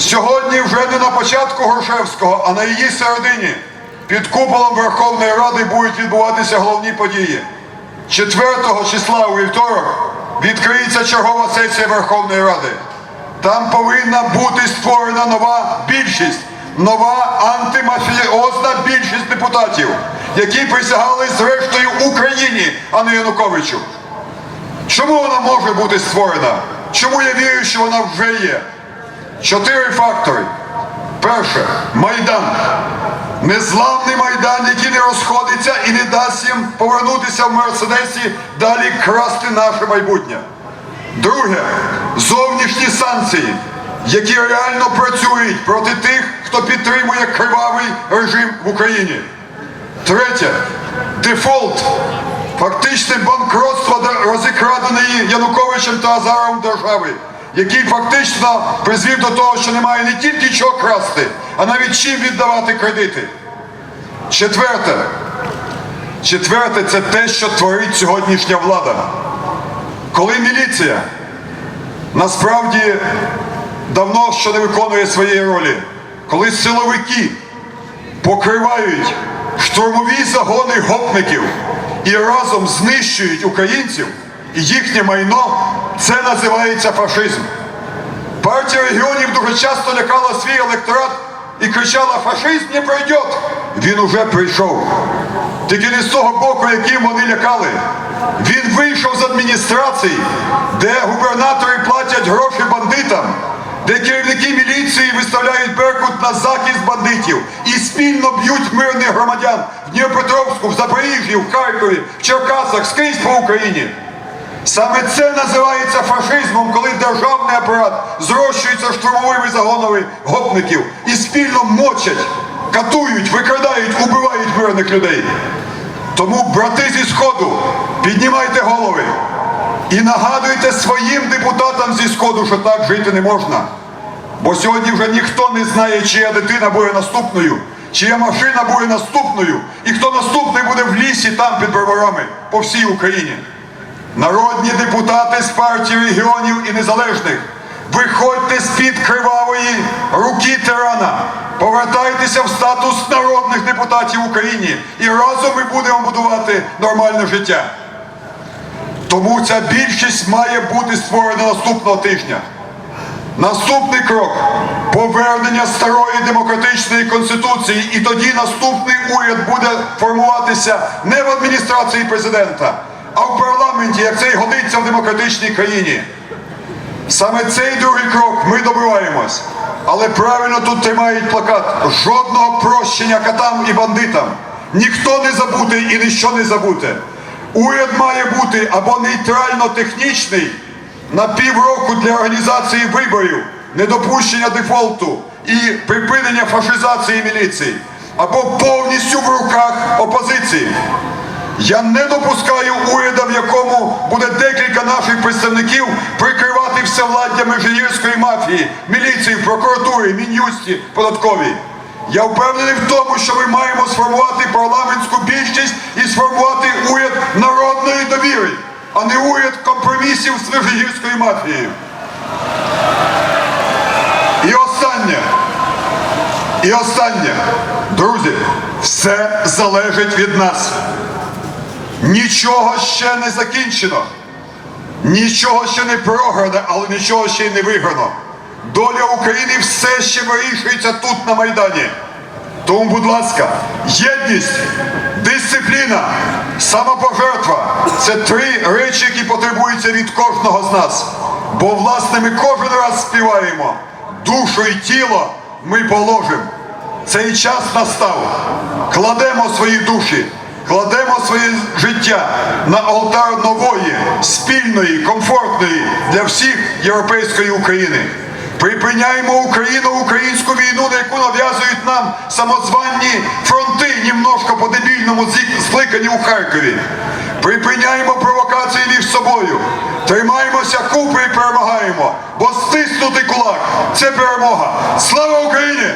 Сьогодні вже не на початку Грушевського, а на її середині під куполом Верховної Ради будуть відбуватися головні події. 4 числа у вівторок відкриється чергова сесія Верховної Ради. Там повинна бути створена нова більшість, нова антимафіозна більшість депутатів, які присягали зрештою Україні, а не Януковичу. Чому вона може бути створена? Чому я вірю, що вона вже є? Чотири фактори. Перше Майдан. Незламний Майдан, який не розходиться і не дасть їм повернутися в Мерседесі далі красти наше майбутнє. Друге зовнішні санкції, які реально працюють проти тих, хто підтримує кривавий режим в Україні. Третє дефолт, фактичне банкротство розікраденої Януковичем та Азаровим держави, який фактично призвів до того, що немає не тільки чого красти, а навіть чим віддавати кредити. Четверте. Четверте це те, що творить сьогоднішня влада. Коли міліція насправді давно що не виконує своєї ролі, коли силовики покривають штурмові загони гопників і разом знищують українців їхнє майно, це називається фашизм. Партія регіонів дуже часто лякала свій електорат і кричала «Фашизм не пройде!» Він уже прийшов. Тільки не з того боку, яким вони лякали. Він вийшов з адміністрації, де губернатори платять гроші бандитам, де керівники міліції виставляють Беркут на захист бандитів і спільно б'ють мирних громадян в Дніпропетровську, в Запоріжжі, в Харкові, в Черкасах, скрізь по Україні. Саме це називається фашизмом, коли державний апарат зрощується штурмовими загонами гопників і спільно мочать, катують, викрадають, убивають мирних людей. Тому, брати зі Сходу, піднімайте голови і нагадуйте своїм депутатам зі Сходу, що так жити не можна. Бо сьогодні вже ніхто не знає, чия дитина буде наступною, чия машина буде наступною, і хто наступний буде в лісі там під броварами по всій Україні. Народні депутати з партії регіонів і незалежних, виходьте з-під кривавої руки тирана, повертайтеся в статус народних депутатів в Україні і разом ми будемо будувати нормальне життя. Тому ця більшість має бути створена наступного тижня. Наступний крок повернення старої демократичної конституції, і тоді наступний уряд буде формуватися не в адміністрації президента, а в парламенті, як це й годиться в демократичній країні. Саме цей другий крок ми добиваємось. Але правильно тут тримають плакат жодного прощення катам і бандитам. Ніхто не забутий і ніщо не забуте. Уряд має бути або нейтрально-технічний на півроку для організації виборів, недопущення дефолту і припинення фашизації міліції, або повністю в руках опозиції. Я не допускаю уряда, в якому буде декілька наших представників прикривати всевладдя межигірської мафії, міліції, прокуратури, мін'юсті, податковій. Я впевнений в тому, що ми маємо сформувати парламентську більшість і сформувати уряд народної довіри, а не уряд компромісів з межигірською мафією. І останнє. І останнє. Друзі, все залежить від нас. Нічого ще не закінчено. Нічого ще не програно, але нічого ще й не виграно. Доля України все ще вирішується тут на Майдані. Тому, будь ласка, єдність, дисципліна, самопожертва це три речі, які потребуються від кожного з нас. Бо, власне, ми кожен раз співаємо. Душу і тіло ми положимо. Цей час настав. Кладемо свої душі, кладемо своє життя на алтар нової, спільної, комфортної для всіх європейської України. Припиняємо Україну, українську війну, на яку нав'язують нам самозванні фронти, німножко по дебільному зкликані у Харкові. Припиняємо провокації між собою. Тримаємося купи і перемагаємо. Бо стиснутий кулак це перемога. Слава Україні!